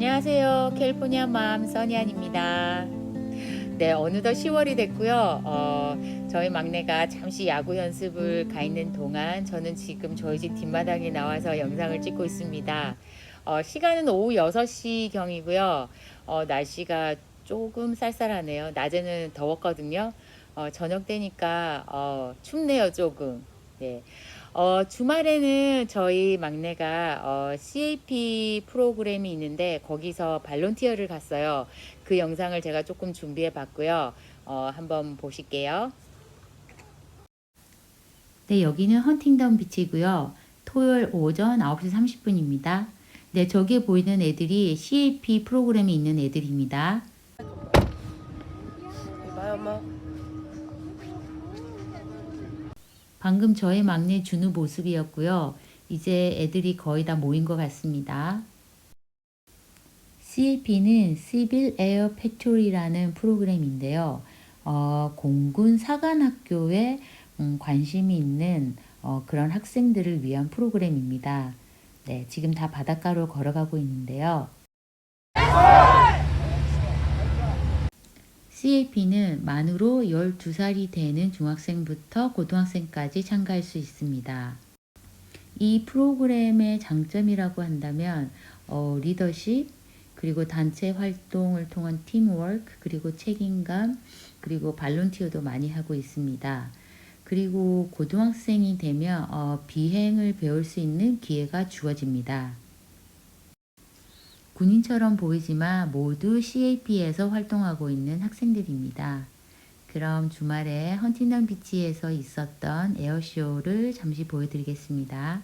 안녕하세요. 캘리포니아 맘 써니안입니다. 네, 어느덧 10월이 됐고요. 어, 저희 막내가 잠시 야구 연습을 가 있는 동안 저는 지금 저희 집 뒷마당에 나와서 영상을 찍고 있습니다. 어, 시간은 오후 6시 경이고요. 어, 날씨가 조금 쌀쌀하네요. 낮에는 더웠거든요. 어, 저녁 되니까 어, 춥네요, 조금. 네. 어, 주말에는 저희 막내가 어, CAP 프로그램이 있는데 거기서 발론티어를 갔어요. 그 영상을 제가 조금 준비해 봤고요. 어, 한번 보실게요. 네, 여기는 헌팅던 비치고요. 토요일 오전 9시 30분입니다. 네, 저기에 보이는 애들이 CAP 프로그램에 있는 애들입니다. 방금 저의 막내 준우 모습이었고요. 이제 애들이 거의 다 모인 것 같습니다. CAP는 Civil Air Patrol이라는 프로그램인데요. 어, 공군 사관학교에 음, 관심이 있는 어, 그런 학생들을 위한 프로그램입니다. 네, 지금 다 바닷가로 걸어가고 있는데요. CAP는 만으로 12살이 되는 중학생부터 고등학생까지 참가할 수 있습니다. 이 프로그램의 장점이라고 한다면 어, 리더십, 그리고 단체 활동을 통한 팀워크, 그리고 책임감, 그리고 발론티어도 많이 하고 있습니다. 그리고 고등학생이 되면 어, 비행을 배울 수 있는 기회가 주어집니다. 군인처럼 보이지만 모두 CAP에서 활동하고 있는 학생들입니다. 그럼 주말에 헌팅던 비치에서 있었던 에어쇼를 잠시 보여드리겠습니다.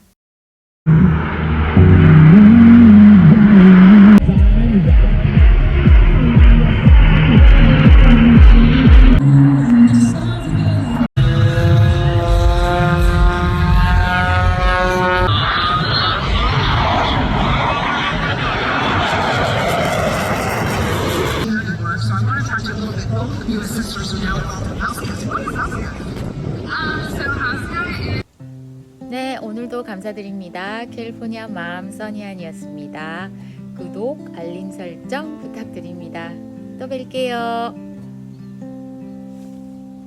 네, 오늘도 감사드립니다. 캘리포니아 맘 써니안이었습니다. 구독, 알림 설정 부탁드립니다. 또 뵐게요.